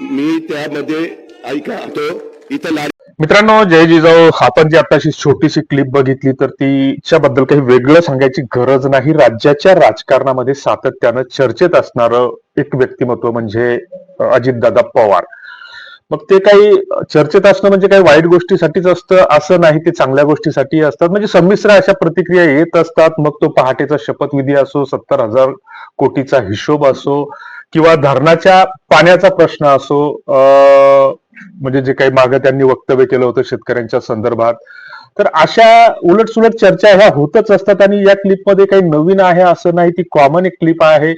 मी त्यामध्ये ऐकतो इथं लाड मित्रांनो जय जिजाऊ. आपण जी आता छोटीशी क्लिप बघितली तर तिच्याबद्दल काही वेगळं सांगायची गरज नाही. राज्याच्या राजकारणामध्ये सातत्यानं चर्चेत असणारं एक व्यक्तिमत्व म्हणजे अजितदादा पवार. मग ते काही चर्चेत असणं म्हणजे काही वाईट गोष्टीसाठीच असतं असं नाही ते चांगल्या गोष्टीसाठी असतात. म्हणजे संमिश्र अशा प्रतिक्रिया येत असतात. मग तो पहाटेचा शपथविधी असो सत्तर हजार कोटीचा हिशोब असो किंवा धरणाच्या पाण्याचा प्रश्न असो म्हणजे जे काही मागं त्यांनी वक्तव्य केलं होतं शेतकऱ्यांच्या संदर्भात तर अशा उलट सुलट चर्चा ह्या होतच असतात आणि या क्लिपमध्ये काही नवीन आहे असं नाही ती कॉमन एक क्लिप आहे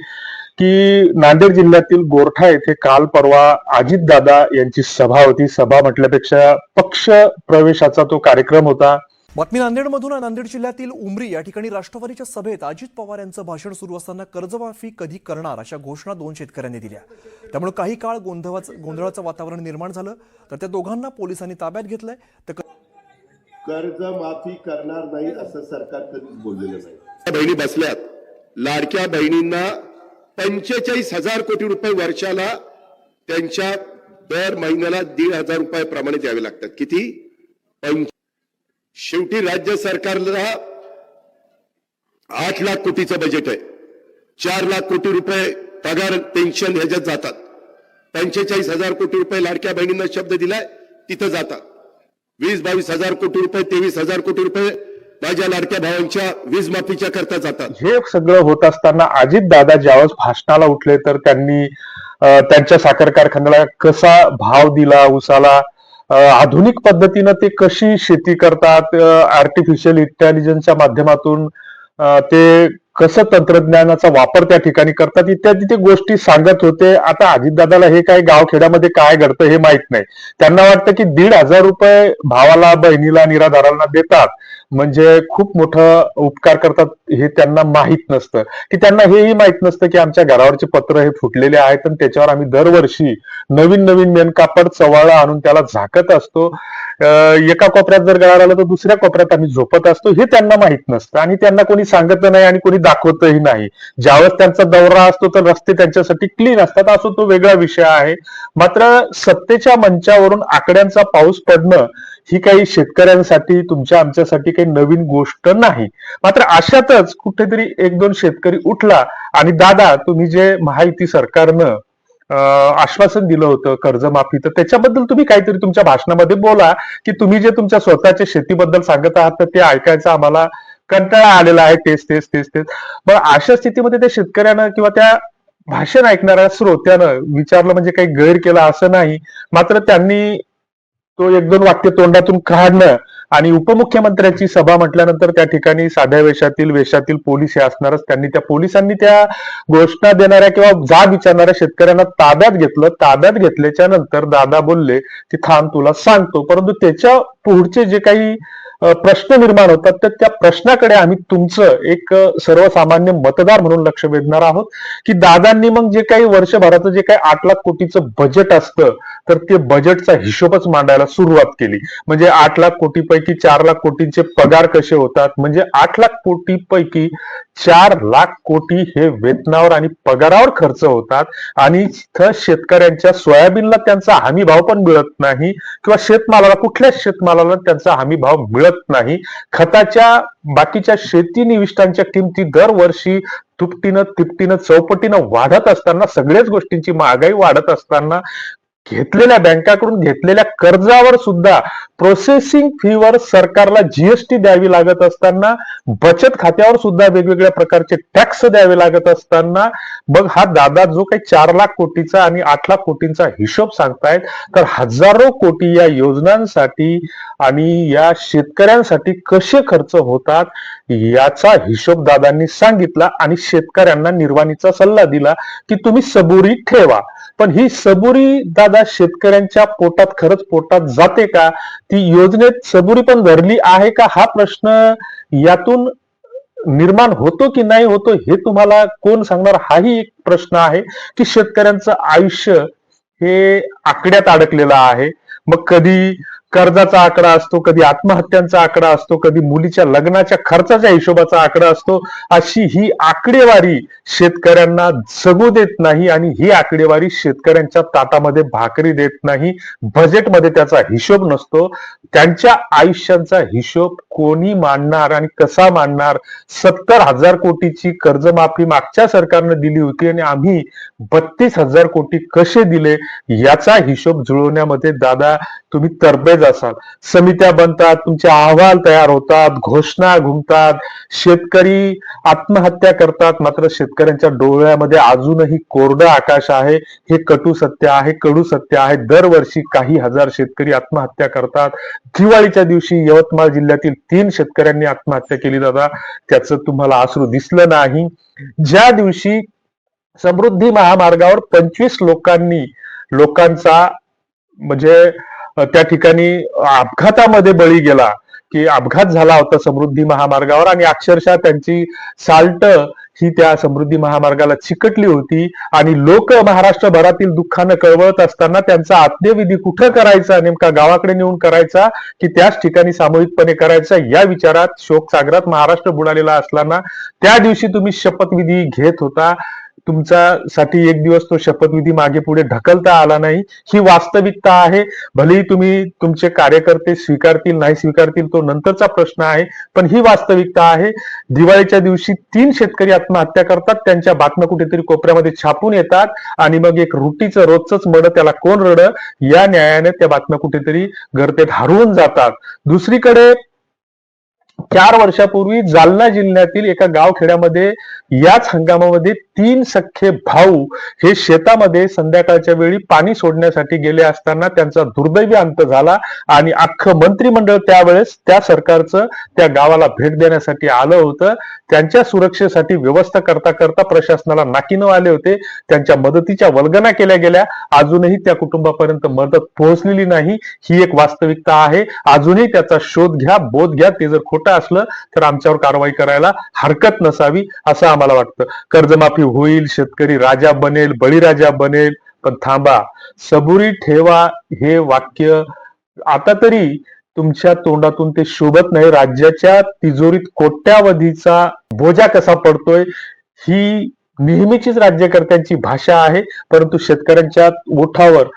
की नांदेड जिल्ह्यातील गोरठा येथे काल परवा अजितदादा यांची सभा होती. सभा म्हटल्यापेक्षा पक्ष प्रवेशाचा तो कार्यक्रम होता. बातमी नांदेडमधून. नांदेड जिल्ह्यातील उमरी या ठिकाणी राष्ट्रवादीच्या सभेत अजित पवार यांचं भाषण सुरू असताना कर्जमाफी कधी करणार अशा घोषणा दोन शेतकऱ्यांनी दिल्या. त्यामुळे काही काळ गोंधळाचं गोंधळाचं वातावरण निर्माण झालं. तर त्या दोघांना पोलिसांनी ताब्यात घेतलंय. तर क- कर्ज माफी करणार नाही असं सरकार कधीच बोललेलं नाही. बहिणी बसल्यात. लाडक्या बहिणींना पंचेचाळीस हजार कोटी रुपये वर्षाला त्यांच्या दर महिन्याला दीड हजार रुपयाप्रमाणे द्यावे लागतात. किती? पंच शेवटी राज्य सरकारला आठ लाख कोटीचं बजेट आहे. चार लाख कोटी रुपये पगार पेन्शन ह्याच्यात जातात. पंचेचाळीस हजार कोटी रुपये लाडक्या बहिणींना शब्द दिलाय तिथं जातात. वीस बावीस हजार कोटी रुपये तेवीस हजार कोटी रुपये माझ्या लाडक्या भावांच्या वीज माफीच्या करता जातात. हे सगळं होत असताना अजित दादा ज्यावेळेस भाषणाला उठले तर त्यांनी त्यांच्या साखर कारखान्याला कसा भाव दिला उसाला आधुनिक पद्धतीनं ते कशी शेती करतात आर्टिफिशियल इंटेलिजन्सच्या माध्यमातून ते कसं तंत्रज्ञानाचा वापर त्या ठिकाणी करतात इत्यादी ते गोष्टी सांगत होते. आता अजितदादाला हे काय गावखेड्यामध्ये काय घडतं हे माहीत नाही. त्यांना वाटतं की दीड हजार रुपये भावाला बहिणीला निराधारांना देतात. म्हणजे खूप मोठं उपकार करतात हे त्यांना माहीत नसतं. की त्यांना हेही माहीत नसतं की आमच्या घरावरचे पत्र हे फुटलेले आहेत आणि त्याच्यावर आम्ही दरवर्षी नवीन नवीन मेनकापड चवाळा आणून त्याला झाकत असतो. एका कोपऱ्यात जर गळा आला तर दुसऱ्या कोपऱ्यात आम्ही झोपत असतो हे त्यांना माहीत नसतं. आणि त्यांना कोणी सांगत नाही आणि कोणी दाखवतही नाही. ज्यावेळेस त्यांचा दौरा असतो तर रस्ते त्यांच्यासाठी क्लीन असतात. असो तो वेगळा विषय आहे. मात्र सत्तेच्या मंचावरून आकड्यांचा पाऊस पडणं ही काही शेतकऱ्यांसाठी तुमच्या आमच्यासाठी काही नवीन गोष्ट नाही. मात्र अशातच कुठेतरी एक दोन शेतकरी उठला आणि दादा तुम्ही जे महायुती सरकारनं आश्वासन दिलं होतं कर्जमाफी. तर त्याच्याबद्दल तुम्ही काहीतरी तुमच्या भाषणामध्ये बोला की तुम्ही जे तुमच्या स्वतःच्या शेतीबद्दल सांगत आहात तर ते ऐकायचं आम्हाला कंटाळा आलेला आहे. तेच तेच तेच तेच. मग अशा स्थितीमध्ये त्या शेतकऱ्यानं किंवा त्या भाषण ऐकणाऱ्या श्रोत्यानं विचारलं म्हणजे काही गैर केला असं नाही. मात्र त्यांनी तो एक दोन वाक्य तोंडातून काढणं आणि उपमुख्यमंत्र्यांची सभा म्हटल्यानंतर त्या ठिकाणी साध्या वेशातील वेशातील पोलीस हे असणारच. त्यांनी त्या पोलिसांनी त्या घोषणा देणाऱ्या किंवा जाब विचारणाऱ्या शेतकऱ्यांना ताब्यात घेतलं. ताब्यात घेतल्याच्या नंतर दादा बोलले की थांब तुला सांगतो. परंतु त्याच्या पुढचे जे काही प्रश्न निर्माण होतात. तर त्या प्रश्नाकडे आम्ही तुमचं एक सर्वसामान्य मतदार म्हणून लक्ष वेधणार आहोत. की दादांनी मग जे काही वर्षभराचं जे काही आठ लाख कोटीचं बजेट असतं तर ते बजेटचा हिशोबच मांडायला सुरुवात केली. म्हणजे आठ लाख कोटीपैकी चार लाख कोटींचे पगार कसे होतात? म्हणजे आठ लाख कोटीपैकी चार लाख कोटी हे वेतनावर आणि पगारावर खर्च होतात. आणि इथं शेतकऱ्यांच्या सोयाबीनला त्यांचा हमी भाव पण मिळत नाही किंवा शेतमालाला कुठल्याच शेतमालाला त्यांचा हमी भाव मिळत नाही. खताच्या बाकीच्या शेती निविष्ठांच्या किमती दरवर्षी तुपटीनं तिपटीनं चौपटीनं वाढत असताना सगळ्याच गोष्टींची महागाई वाढत असताना घेतलेल्या बँकाकडून घेतलेल्या कर्जावर सुद्धा प्रोसेसिंग फीवर सरकारला जीएसटी द्यावी लागत असताना बचत खात्यावर सुद्धा वेगवेगळ्या प्रकारचे टॅक्स द्यावे लागत असताना मग हा दादा जो काही चार लाख कोटीचा आणि आठ लाख कोटींचा हिशोब सांगतायत तर हजारो कोटी या योजनांसाठी आणि या शेतकऱ्यांसाठी कसे खर्च होतात याचा हिशोब दादांनी सांगितला आणि शेतकऱ्यांना निर्वाणीचा सल्ला दिला की तुम्ही सबुरी ठेवा. पण ही सबुरी दादा शेतकऱ्यांच्या पोटात खरंच पोटात जाते का? ती योजनेत सबुरी पण धरली आहे का? हा प्रश्न यातून निर्माण होतो की नाही होतो हे तुम्हाला कोण सांगणार? हाही एक प्रश्न आहे की शेतकऱ्यांचं आयुष्य हे आकड्यात अडकलेलं आहे. मग कधी कर्जाचा आकडा असतो कधी आत्महत्यांचा आकडा असतो कधी मुलीच्या लग्नाच्या खर्चाच्या हिशोबाचा आकडा असतो अशी ही आकडेवारी शेतकऱ्यांना जगू देत नाही आणि ही आकडेवारी शेतकऱ्यांच्या ताटामध्ये भाकरी देत नाही. बजेटमध्ये त्याचा हिशोब नसतो. त्यांच्या आयुष्यांचा हिशोब कोणी मांडणार आणि कसा मांडणार? सत्तर हजार कोटीची कर्जमाफी मागच्या सरकारनं दिली होती आणि आम्ही बत्तीस हजार कोटी कसे दिले? याचा हिशोब जुळवण्यामध्ये दादा तुम्ही तरबेज असाल समित्या बनतात तुमचे अहवाल तयार होतात घोषणा घुमतात. शेतकरी आत्महत्या करतात मात्र शेतकऱ्यांच्या डोळ्यामध्ये अजूनही कोरडं आकाश आहे. हे कटू सत्य आहे कडू सत्य आहे. दरवर्षी काही हजार शेतकरी आत्महत्या करतात. दिवाळीच्या दिवशी यवतमाळ जिल्ह्यातील तीन शेतकऱ्यांनी आत्महत्या केली दादा. त्याचं तुम्हाला आसरू दिसलं नाही. ज्या दिवशी समृद्धी महामार्गावर पंचवीस लोकांनी लोकांचा म्हणजे त्या ठिकाणी अपघातामध्ये बळी गेला की अपघात झाला होता समृद्धी महामार्गावर आणि अक्षरशः त्यांची साल्ट ही त्या समृद्धी महामार्गाला चिकटली होती आणि लोक महाराष्ट्रभरातील दुःखानं कळवळत असताना त्यांचा आत्मविधी कुठं करायचा नेमका गावाकडे नेऊन करायचा की त्याच ठिकाणी सामूहिकपणे करायचा या विचारात शोकसागरात महाराष्ट्र बुडालेला असताना त्या दिवशी तुम्ही शपथविधी घेत होता. तुमच्यासाठी एक दिवस तो शपथविधी मागे पुढे ढकलता आला नाही. ही वास्तविकता आहे. भलेही तुम्ही तुमचे कार्यकर्ते स्वीकारतील नाही स्वीकारतील तो नंतरचा प्रश्न आहे. पण ही वास्तविकता आहे. दिवाळीच्या दिवशी तीन शेतकरी आत्महत्या करतात. त्यांच्या बातम्या कुठेतरी कोपऱ्यामध्ये छापून येतात. आणि मग एक रुटीचं रोजच मड त्याला कोण रड? या न्यायाने त्या बातम्या कुठेतरी गर्तेत हरवून जातात. दुसरीकडे चार वर्षापूर्वी जालना जिल्ह्यातील एका गावखेड्यामध्ये याच हंगामामध्ये तीन सख्खे भाऊ हे शेतामध्ये संध्याकाळच्या वेळी पाणी सोडण्यासाठी गेले असताना त्यांचा दुर्दैवी अंत झाला आणि अख्खं मंत्रिमंडळ त्यावेळेस त्या सरकारचं त्या गावाला भेट देण्यासाठी आलं होतं. त्यांच्या सुरक्षेसाठी व्यवस्था करता करता प्रशासनाला नाकीनं आले होते. त्यांच्या मदतीच्या वल्गना केल्या गेल्या. अजूनही त्या कुटुंबापर्यंत मदत पोहोचलेली नाही. ही एक वास्तविकता आहे. अजूनही त्याचा शोध घ्या बोध घ्या. ते जर खोटं असलं तर आमच्यावर कारवाई करायला हरकत नसावी असं आम्हाला वाटतं. कर्जमाफी होईल शेतकरी राजा बनेल बळीराजा बनेल. पण थांबा सबुरी ठेवा हे वाक्य आता तरी तुमच्या तोंडातून ते शोभत नाही. राज्याच्या तिजोरीत कोट्यावधीचा बोजा कसा पडतोय ही नेहमीचीच राज्यकर्त्यांची भाषा आहे. परंतु शेतकऱ्यांच्या ओठावर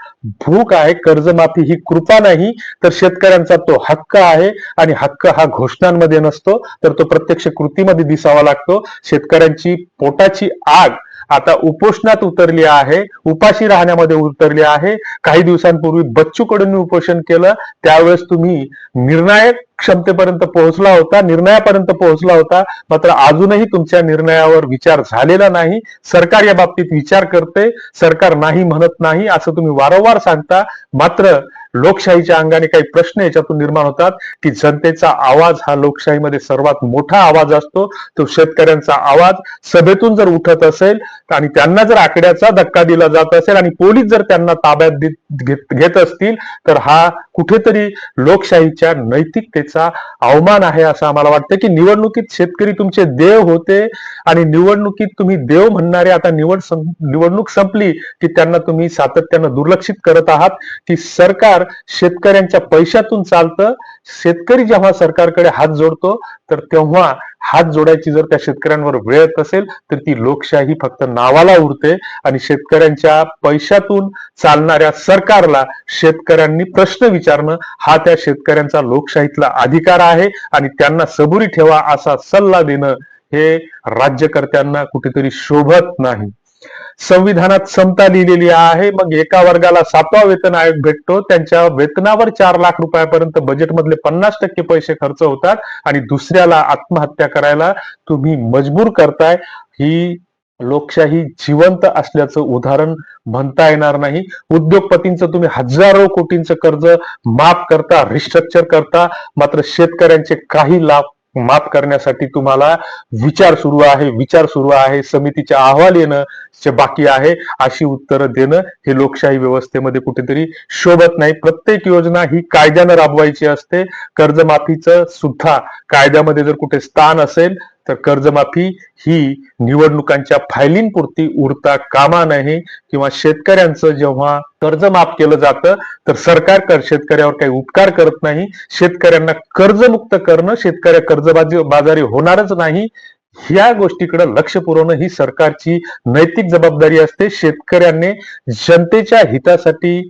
भूक आहे कर्जमाफी ही कृपा नाही तर शेतकऱ्यांचा तो हक्क आहे आणि हक्क हा घोषणांमध्ये नसतो तर तो प्रत्यक्ष कृतीमध्ये दिसावा लागतो. शेतकऱ्यांची पोटाची आग आता उपोषणात उतरली आहे उपाशी राहण्यामध्ये उतरली आहे. काही दिवसांपूर्वी बच्चू कडून उपोषण केलं त्यावेळेस तुम्ही निर्णायक क्षमतेपर्यंत पोहोचला होता निर्णयापर्यंत पोहोचला होता मात्र अजूनही तुमच्या निर्णयावर विचार झालेला नाही. सरकार या बाबतीत विचार करते सरकार नाही म्हणत नाही असं तुम्ही वारंवार सांगता. मात्र लोकशाहीच्या अंगाने काही प्रश्न याच्यातून निर्माण होतात की जनतेचा आवाज हा लोकशाहीमध्ये सर्वात मोठा आवाज असतो. तो शेतकऱ्यांचा आवाज सभेतून जर उठत असेल आणि त्यांना जर आकड्याचा धक्का दिला जात असेल आणि पोलीस जर त्यांना ताब्यात घेत घेत असतील तर हा कुठेतरी लोकशाहीच्या नैतिकतेचा अवमान आहे असं आम्हाला वाटतं की निवडणुकीत शेतकरी तुमचे देव होते आणि निवडणुकीत तुम्ही देव म्हणणारे आता निवड निवडणूक संपली की त्यांना तुम्ही सातत्यानं दुर्लक्षित करत आहात की सरकार शेतकऱ्यांच्या पैशातून चालतं. शेतकरी जेव्हा सरकारकडे हात जोडतो तर तेव्हा हात जोडायची जर त्या शेतकऱ्यांवर वेळ येत असेल तर ती लोकशाही फक्त नावाला उरते आणि शेतकऱ्यांच्या पैशातून चालणाऱ्या सरकारला शेतकऱ्यांनी प्रश्न विचारणं हा त्या शेतकऱ्यांचा लोकशाहीतला अधिकार आहे आणि त्यांना सबुरी ठेवा असा सल्ला देणं हे राज्यकर्त्यांना कुठेतरी शोभत नाही. संविधानात समता लिहिलेली आहे मग एका वर्गाला सातवा वेतन आयोग भेटतो त्यांच्या वेतनावर चार लाख रुपयापर्यंत बजेटमधले पन्नास टक्के पैसे खर्च होतात आणि दुसऱ्याला आत्महत्या करायला तुम्ही मजबूर करताय ही लोकशाही जिवंत असल्याचं उदाहरण म्हणता येणार नाही. उद्योगपतींचं तुम्ही हजारो कोटींचं कर्ज माफ करता रिस्ट्रक्चर करता मात्र शेतकऱ्यांचे काही लाभ माफ करण्यासाठी तुम्हाला विचार सुरू आहे विचार सुरू आहे समितीचे अहवाल येणं जे बाकी आहे अशी उत्तरं देणं हे लोकशाही व्यवस्थेमध्ये कुठेतरी शोभत नाही. प्रत्येक योजना ही कायद्यानं राबवायची असते. कर्जमाफीचं सुद्धा कायद्यामध्ये जर कुठे स्थान असेल तर कर्जमाफी ही निवडणुकांच्या फायलींपुरती उरता कामा नये किंवा शेतकऱ्यांचं जेव्हा कर्ज माफ केलं जातं तर सरकार कर शेतकऱ्यावर काही उपकार करत नाही. शेतकऱ्यांना कर्जमुक्त करणं शेतकऱ्या कर्जबाजी बाजारी होणारच नाही. ह्या गोष्टीकडे लक्ष पुरवणं ही सरकारची नैतिक जबाबदारी असते. शेतकऱ्यांनी जनतेच्या हितासाठी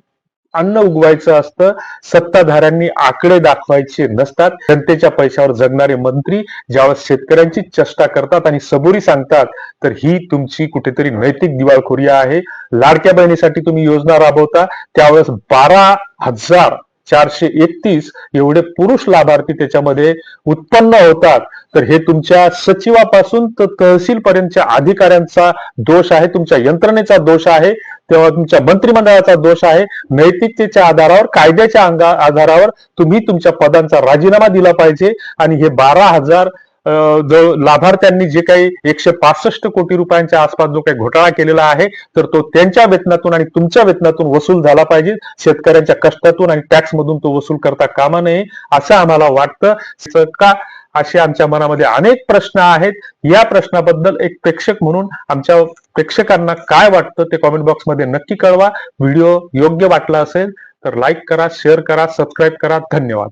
अन्न उगवायचं असतं सत्ताधाऱ्यांनी आकडे दाखवायचे नसतात. जनतेच्या पैशावर जगणारे मंत्री ज्यावेळेस शेतकऱ्यांची चष्टा करतात आणि सबुरी सांगतात तर ही तुमची कुठेतरी नैतिक दिवाळखोरी आहे. लाडक्या बहिणीसाठी तुम्ही योजना राबवता त्यावेळेस बारा हजार चारशे एकतीस एवढे पुरुष लाभार्थी त्याच्यामध्ये उत्पन्न होतात. तर हे तुमच्या सचिवापासून तर तहसील पर्यंतच्या अधिकाऱ्यांचा दोष आहे तुमच्या यंत्रणेचा दोष आहे तेव्हा तुमच्या मंत्रिमंडळाचा दोष आहे. नैतिकतेच्या आधारावर कायद्याच्या अंगा आधारावर तुम्ही तुमच्या पदांचा राजीनामा दिला पाहिजे आणि हे बारा हजार लाभार्थ्यांनी जे काही एकशे पासष्ट कोटी रुपयांच्या आसपास जो काही घोटाळा केलेला आहे तर तो त्यांच्या वेतनातून आणि तुमच्या वेतनातून वसूल झाला पाहिजे. शेतकऱ्यांच्या कष्टातून आणि टॅक्स मधून तो वसूल करता कामा नये असं आम्हाला वाटतं. का असे आमच्या मनामध्ये अनेक प्रश्न आहेत. या प्रश्नाबद्दल एक प्रेक्षक म्हणून आमच्या प्रेक्षकांना काय वाटतं ते कॉमेंट बॉक्समध्ये नक्की कळवा. व्हिडिओ योग्य वाटला असेल तर लाईक करा शेअर करा सबस्क्राईब करा. धन्यवाद.